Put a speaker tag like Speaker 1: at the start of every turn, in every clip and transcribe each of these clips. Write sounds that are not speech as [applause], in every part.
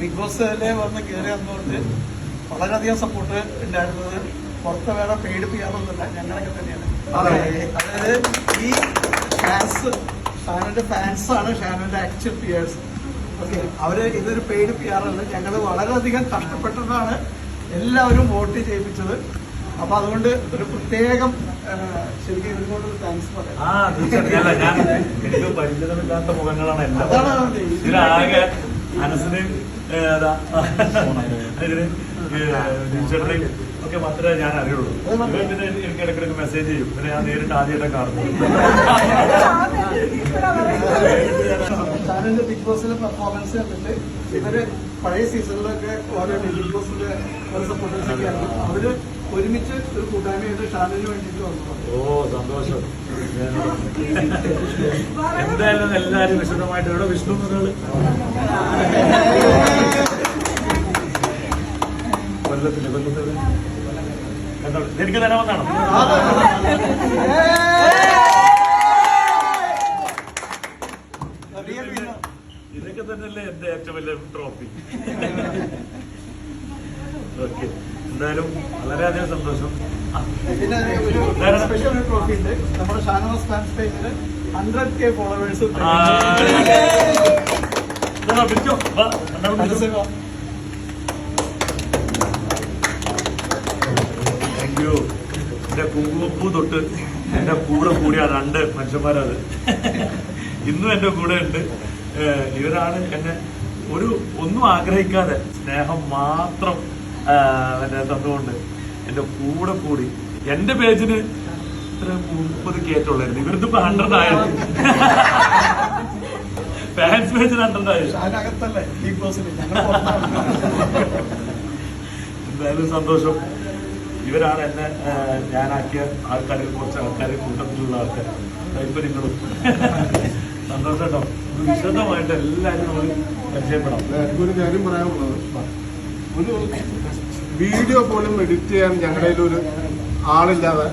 Speaker 1: Big ബോസിലെ വന്ന് കയറി വന്നുകൊണ്ട് വളരെയധികം സപ്പോർട്ട് ഉണ്ടായിരുന്നത്. പുറത്ത് വേറെ പേടിപ്പിക്കാറൊന്നുമില്ല. ഞങ്ങളൊക്കെ തന്നെയാണ്. അതായത് ഈ ഫാൻസ് ഷാനോന്റെ ഫാൻസാണ് ആണ് ഷാനന്റെ ആക്ച്വൽ പിയേഴ്സ് ഓക്കെ അവർ ഇതൊരു പെയ്ഡ് പി ആർ അല്ല ഞങ്ങൾ വളരെയധികം കഷ്ടപ്പെട്ടിട്ടാണ് എല്ലാവരും വോട്ട് ചെയ്യിപ്പിച്ചത്. അപ്പൊ അതുകൊണ്ട് ഒരു പ്രത്യേകം ശരിക്കും ഇതിനോട് താങ്ക്സ് പറയാം.
Speaker 2: ആ തീർച്ചയായിട്ടും. ഞാൻ എനിക്ക് പരിചിതമില്ലാത്ത മുഖങ്ങളാണ് എല്ലാം
Speaker 1: അതാണ്
Speaker 2: അനസിന് ടീച്ചറിനെയും ഒക്കെ മാത്രമേ ഞാൻ അറിയുള്ളൂ. പിന്നെ എനിക്ക് ഇടയ്ക്കിടയ്ക്ക് മെസ്സേജ് ചെയ്യും. പിന്നെ ഞാൻ നേരിട്ട് ആദ്യമായിട്ട് കാണുന്നു
Speaker 1: ഷാനിന്റെ ബിഗ് ബോസിലെ പെർഫോമൻസ് കണ്ടിട്ട് ഇവർ പഴയ സീസണിലൊക്കെ ഓരോ ബിഗ് ബോസിന്റെ ഓരോ സപ്പോർട്ടേഴ്സ് ഒക്കെ അവർ ഒരുമിച്ച് ഒരു കൂട്ടായ്മയായിട്ട് ഷാനിന് വേണ്ടിട്ട് വന്നു.
Speaker 2: ഓ സന്തോഷം. എന്തായാലും എല്ലാവരും വിശദമായിട്ട് ഇവിടെ വിഷ്ണു മകൾ കൊല്ലത്തിന് കൊല്ലത്തിന്. എനിക്ക് തരാമെന്നാണോ ഇതൊക്കെ തന്നെയല്ലേ എന്റെ ഏറ്റവും വലിയ ട്രോഫി ഓക്കെ എന്തായാലും വളരെയധികം സന്തോഷം.
Speaker 1: പിന്നെ ഒരു സ്പെഷ്യൽ ഒരു ട്രോഫി ഉണ്ട്. നമ്മുടെ ഷാനവാസ് ഫാൻസ് പേജിൽ ഹൺഡ്രഡ് കെ ഫോളോവേഴ്സ്
Speaker 2: ആ, ഇതാ, പിടിച്ചോ. വാ, രണ്ടാളും പിടിച്ചോ. താങ്ക് യു എന്റെ കുങ്കുമപ്പൂ തൊട്ട് എന്റെ കൂടെ കൂടിയ രണ്ട് മനുഷ്യന്മാരത്. ഇന്നും എന്റെ കൂടെ ഉണ്ട്. ഇവരാണ് എന്നെ ഒരു ഒന്നും ആഗ്രഹിക്കാതെ സ്നേഹം മാത്രം എന്നെ തന്നുകൊണ്ട് എന്റെ കൂടെ കൂടി എന്റെ പേജിന് ഇത്ര മുപ്പത് കേറ്റുള്ളായിരുന്നു ഇവരുത് ഇപ്പൊ ഹൺഡ്രഡ് ആയത് ഫാൻസ് പേജിന് ഹൺഡ്രഡ് ആയത് എന്തായാലും സന്തോഷം. ഇവരാണ് എന്നെ ഞാനാക്കിയ ആൾക്കാരിൽ കുറച്ച് ആൾക്കാർ കൂട്ടത്തിലുള്ള ആൾക്കാർ ഇപ്പൊ നിങ്ങളും സന്തോഷം കേട്ടോ. വിശദമായിട്ട് എല്ലാവരും നമ്മൾ പരിചയപ്പെടാം.
Speaker 3: ഒരു കാര്യം പറയാനുള്ളത്. ഒരു വീഡിയോ പോലും എഡിറ്റ് ചെയ്യാൻ ഞങ്ങളുടെ ഒരു ആളില്ലാതെ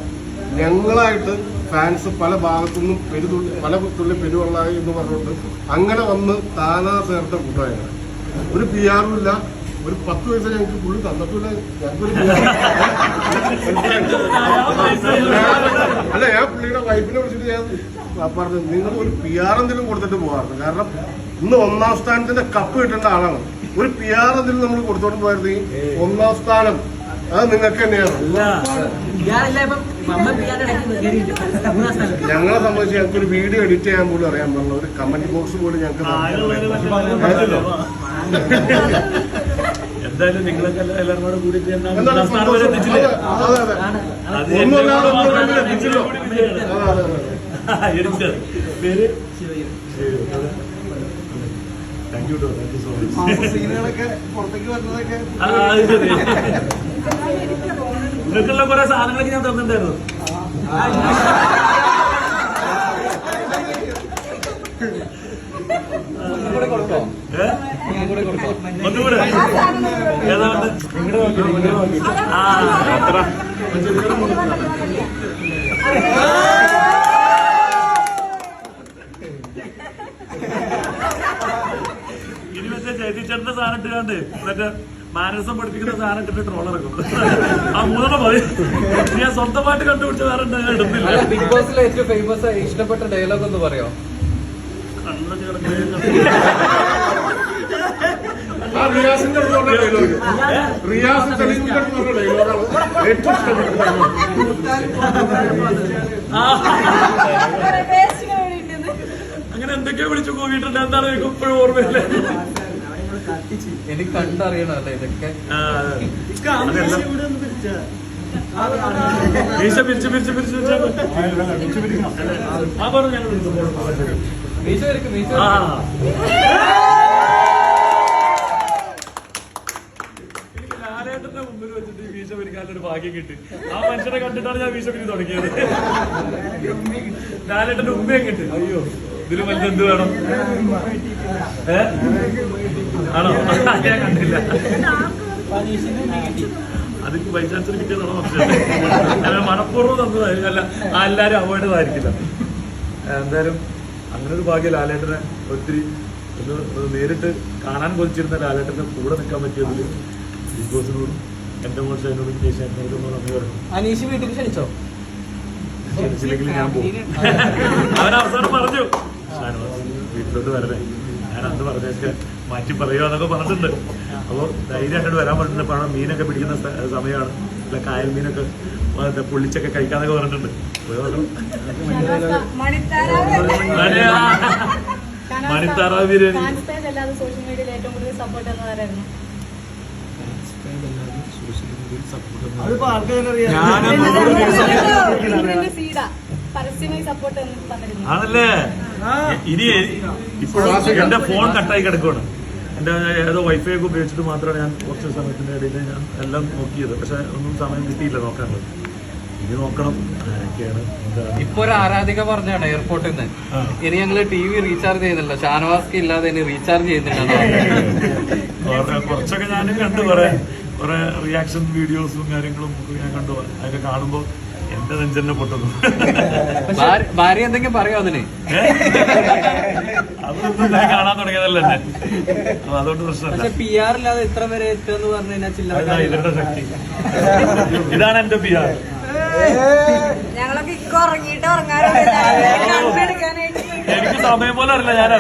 Speaker 3: ഞങ്ങളായിട്ട് ഫാൻസ് പല ഭാഗത്തുനിന്നും പെരുതു പല തുള്ളി പെരുവള്ളായി എന്ന് പറഞ്ഞുകൊണ്ട് അങ്ങനെ വന്ന് താനാ ചേർത്ത കൂട്ടമായിരുന്നു ഒരു പി ആറും ഇല്ല. ഒരു പത്ത് പൈസ ഞങ്ങൾക്ക് പുള്ളി തന്നിട്ടില്ല ഞങ്ങൾക്കൊരു അല്ല ഞാൻ പുള്ളിയുടെ വൈഫിനെ വിളിച്ചിട്ട് ഞാൻ പറഞ്ഞു നിങ്ങൾ ഒരു പി ആർ എന്തെങ്കിലും കൊടുത്തിട്ട് പോകാറുണ്ട്. കാരണം ഇന്ന് ഒന്നാം സ്ഥാനത്തിന്റെ കപ്പ് കിട്ടേണ്ട ആളാണ്. ഒരു പി ആർ അതിൽ നമ്മൾ കൊടുത്തോണ്ട് പോയത് ഒന്നാം സ്ഥാനം. അത് നിങ്ങൾക്ക് തന്നെയാണ്. ഞങ്ങളെ സംബന്ധിച്ച് ഞങ്ങൾക്ക് ഒരു വീഡിയോ എഡിറ്റ് ചെയ്യാൻ പോലും അറിയാൻ പാടില്ല. ഒരു കമന്റ് ബോക്സ് പോലും ഞങ്ങൾക്ക്
Speaker 2: എന്തായാലും നിങ്ങളൊക്കെ എല്ലാ- എല്ലാവരും കൂടെ കൂടിയിട്ട്? എത്തിച്ചില്ലേ. പേര്? Thank you thank you so much
Speaker 1: സീനുകളൊക്കെ പുറത്തേക്ക് വരുന്നതൊക്കെ.
Speaker 2: നിങ്ങൾക്കുള്ള കുറെ സാധനങ്ങളൊക്കെ ഞാൻ തന്നിട്ടുണ്ടായിരുന്നു ഏ? ഒന്നുകൂടെ ഏതാണ് ആ അത്ര ഇനി മറ്റേ ജയതിച്ചേട്ടന്റെ മറ്റേ മാനസം പഠിപ്പിക്കുന്ന സാധനം ഇട്ടിട്ട് ട്രോൾ ഇറക്കും. ആ മൂന്നെണ്ണം പോയി ഞാൻ സ്വന്തമായിട്ട് കണ്ടുപിടിച്ച വേറെ ഇടുന്നില്ല
Speaker 4: ബിഗ് ബോസിലെ ഏറ്റവും ഫേമസ് ആയി ഇഷ്ടപ്പെട്ട ഡയലോഗ് ഒന്ന് പറയോ?
Speaker 2: കണ്ണൊക്കെ
Speaker 3: റിയാസിന്റെ റിയാസ് ഏറ്റവും ഇഷ്ടപ്പെട്ട
Speaker 2: അങ്ങനെ എന്തൊക്കെയോ വിളിച്ചു പോയിട്ടുണ്ട് എന്താണ് എനിക്ക് ഇപ്പോഴും ഓർമ്മയില്ല?
Speaker 4: എനിക്ക് കണ്ടറിയണം അല്ലേ ഇതൊക്കെ?
Speaker 2: മീശ പിരിച്ച് പിരിച്ച് പിരിച്ച് പിരിച്ച് ആ പറഞ്ഞു ഞങ്ങൾ
Speaker 4: മീശ
Speaker 2: ലാലേട്ടന്റെ മുമ്പിൽ വെച്ചിട്ട് വീശ ഭാഗ്യം കിട്ടി. ആ മനുഷ്യനെ കണ്ടിട്ടാണ് ഞാൻ വീശ പിരി തുടങ്ങിയത്. ലാലേട്ടന്റെ ഉമ്മയും കിട്ടി. അയ്യോ. ഇതിലും വലുത് എന്ത് വേണം? ഏ? ആണോ? [laughs] ഞാൻ കണ്ടില്ല. അത് ബൈ ചാൻസ് കിട്ടിയതാണോ മനഃപൂർവം തന്നതായിരിക്കും. അല്ല ആ എല്ലാരും അവോയ്ഡതായിരിക്കില്ല എന്തായാലും അങ്ങനെ ഒരു ഭാഗ്യം ലാലേട്ടനെ ഒത്തിരി ഒന്ന് നേരിട്ട് കാണാൻ കൊതിച്ചിരുന്ന ലാലേട്ടന്റെ കൂടെ നിൽക്കാൻ പറ്റിയതിൽ ബിഗ് ബോസിനോടും എന്റെ മോൾ ഷൈനോടും ജയ്ശാനോടും നന്ദി പറഞ്ഞു.
Speaker 5: അനീഷ് വീട്ടിൽ ക്ഷണിച്ചോ?
Speaker 2: ക്ഷണിച്ചില്ലെങ്കിൽ ഞാൻ പോകും അവൻ അവസാനം പറഞ്ഞു ഷാനവാസ് വീട്ടിലോട്ട് വരണേ ഞാൻ അന്ന് പറഞ്ഞൊക്കെ മാറ്റി പറയുക എന്നൊക്കെ പറഞ്ഞിട്ടുണ്ട് അപ്പോൾ ധൈര്യമായിട്ട് വരാൻ പറഞ്ഞിട്ടുണ്ട് പണം മീനൊക്കെ പിടിക്കുന്ന സമയമാണ് അല്ല കായൽ മീനൊക്കെ പൊള്ളിച്ചൊക്കെ കഴിക്കാന്നൊക്കെ പറഞ്ഞിട്ടുണ്ട്. മണിത്താറാവ് ബിരിയാണി
Speaker 6: അല്ലാതെ
Speaker 2: ആണല്ലേ? ഇനി ഇപ്പോഴും എന്റെ ഫോൺ കട്ടായി കിടക്കുവാണ്. എന്റെ ഏതോ വൈഫൈ ഒക്കെ ഉപയോഗിച്ചിട്ട് മാത്രമാണ് ഞാൻ കുറച്ച് സമയത്തിന്റെ ഇടയിൽ ഞാൻ എല്ലാം നോക്കിയത്. പക്ഷെ ഒന്നും സമയം കിട്ടിയില്ല നോക്കാനുള്ളത് ഇനി നോക്കണം.
Speaker 4: ഇപ്പൊ ഒരു ആരാധിക പറഞ്ഞാണ് എയർപോർട്ടിൽ നിന്ന് ഇനി ഞങ്ങൾ ടി വി റീചാർജ് ചെയ്യുന്നില്ല. ഷാനവാസ്കി ഇല്ലാതെ ഇനി റീചാർജ് ചെയ്യുന്നില്ല. [laughs]
Speaker 2: കുറെ കുറച്ചൊക്കെ ഞാനും കണ്ടു. പറയാം കുറെ റിയാക്ഷൻ വീഡിയോസും കാര്യങ്ങളും ഞാൻ കണ്ടു. അതൊക്കെ കാണുമ്പോ എന്റെ നെഞ്ചെന്നെ പൊട്ടുന്നു.
Speaker 4: ഭാര്യ- എന്തെങ്കിലും പറയോ അതിന്?
Speaker 2: അതൊന്നും ഞാൻ കാണാൻ തുടങ്ങിയതല്ല എന്നെ. അപ്പൊ അതുകൊണ്ട് പ്രശ്നമല്ല.
Speaker 5: പി ആർ ഇല്ലാതെ ഇത്ര വരെ എത്തുമെന്ന് പറഞ്ഞു കഴിഞ്ഞാൽ ചില്ലറ
Speaker 2: അതാ ഇവരുടെ ശക്തി. ഇതാണ് എന്റെ പി ആർ
Speaker 6: ഞങ്ങളൊക്കെ ഇക്ക ഉറങ്ങിയിട്ട് ഉറങ്ങാറുണ്ട്.
Speaker 2: എനിക്ക് സമയം പോലെ അറിയില്ല. ഞാൻ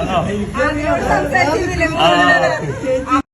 Speaker 2: ആണോ?
Speaker 6: സംസാരിച്ചിരുന്നില്ല
Speaker 2: ആ.